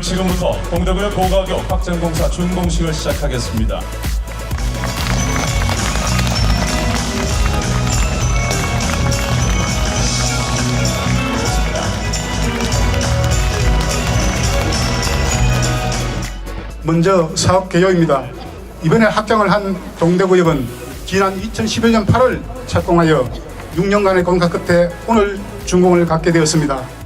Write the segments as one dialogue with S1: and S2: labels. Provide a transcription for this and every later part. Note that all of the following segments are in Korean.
S1: 지금부터 동대구의 고가격 확장공사 준공식을 시작하겠습니다.
S2: 먼저 사업 개요입니다. 이번에 확장을 한 동대구역은 지난 2011년 8월 착공하여 6년간의 공사 끝에 오늘 준공을 갖게 되었습니다.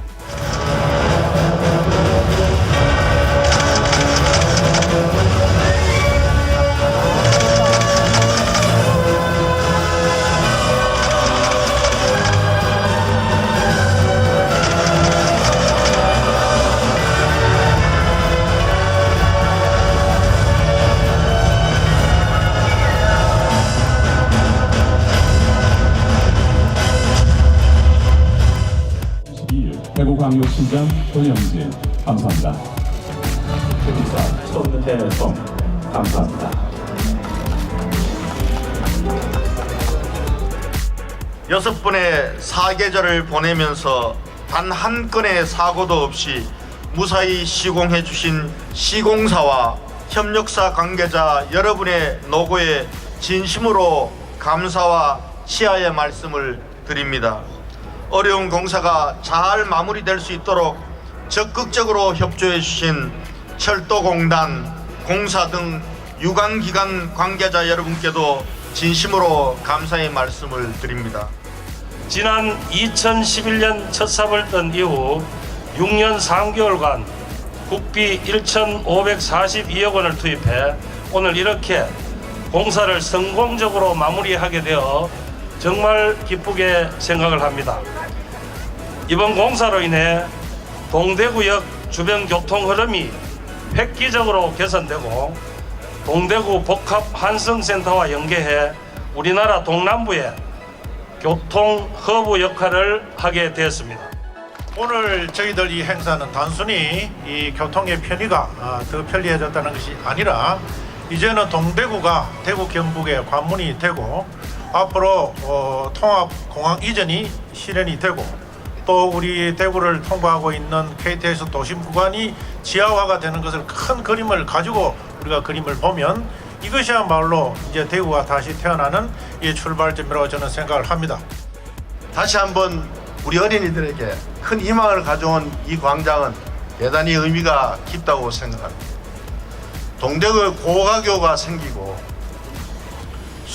S1: 대구광역시장 조영진 감사합니다. 손혜성 감사합니다.
S3: 여섯 번의 사계절을 보내면서 단 한 건의 사고도 없이 무사히 시공해 주신 시공사와 협력사 관계자 여러분의 노고에 진심으로 감사와 시하의 말씀을 드립니다. 어려운 공사가 잘 마무리될 수 있도록 적극적으로 협조해 주신 철도공단, 공사 등 유관기관 관계자 여러분께도 진심으로 감사의 말씀을 드립니다.
S4: 지난 2011년 첫 삽을 뜬 이후 6년 3개월간 국비 1,542억 원을 투입해 오늘 이렇게 공사를 성공적으로 마무리하게 되어 정말 기쁘게 생각을 합니다. 이번 공사로 인해 동대구역 주변 교통 흐름이 획기적으로 개선되고 동대구 복합 환승센터와 연계해 우리나라 동남부에 교통 허브 역할을 하게 되었습니다.
S5: 오늘 저희들 이 행사는 단순히 이 교통의 편의가 아, 더 편리해졌다는 것이 아니라 이제는 동대구가 대구 경북의 관문이 되고 앞으로 어, 통합 공항 이전이 실현이 되고 또 우리 대구를 통과하고 있는 KTX 도심 구간이 지하화가 되는 것을 큰 그림을 가지고 우리가 그림을 보면 이것이야말로 이제 대구가 다시 태어나는 이 출발점이라고 저는 생각을 합니다.
S3: 다시 한번 우리 어린이들에게 큰 희망을 가져온 이 광장은 대단히 의미가 깊다고 생각합니다. 동대구에 고가교가 생기고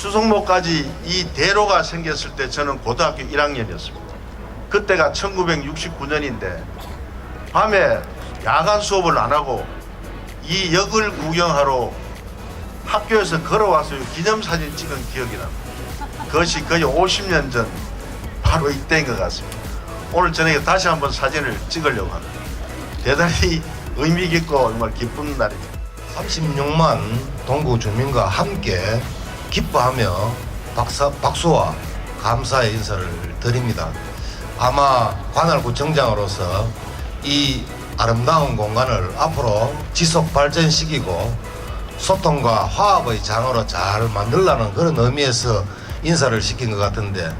S3: 수성로까지 이 대로가 생겼을 때 저는 고등학교 1학년이었습니다. 그때가 1969년인데 밤에 야간 수업을 안 하고 이 역을 구경하러 학교에서 걸어와서 기념사진 찍은 기억이 납니다. 그것이 거의 50년 전 바로 이때인 것 같습니다. 오늘 저녁에 다시 한번 사진을 찍으려고 합니다. 대단히 의미 깊고 정말 기쁜 날입니다.
S6: 36만 동구 주민과 함께 기뻐하며 박사, 박수와 감사의 인사를 드립니다. 아마 관할구청장으로서 이 아름다운 공간을 앞으로 지속 발전시키고 소통과 화합의 장으로 잘 만들라는 그런 의미에서 인사를 시킨 것 같은데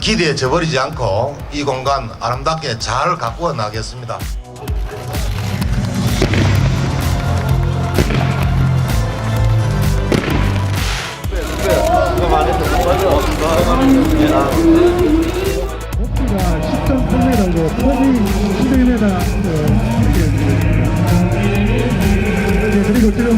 S6: 기대에 저버리지 않고 이 공간 아름답게 잘 가꾸어 나겠습니다.
S7: 높이가 10.8m고 폭이 11m 어, 이렇게. 네, 그리고 지금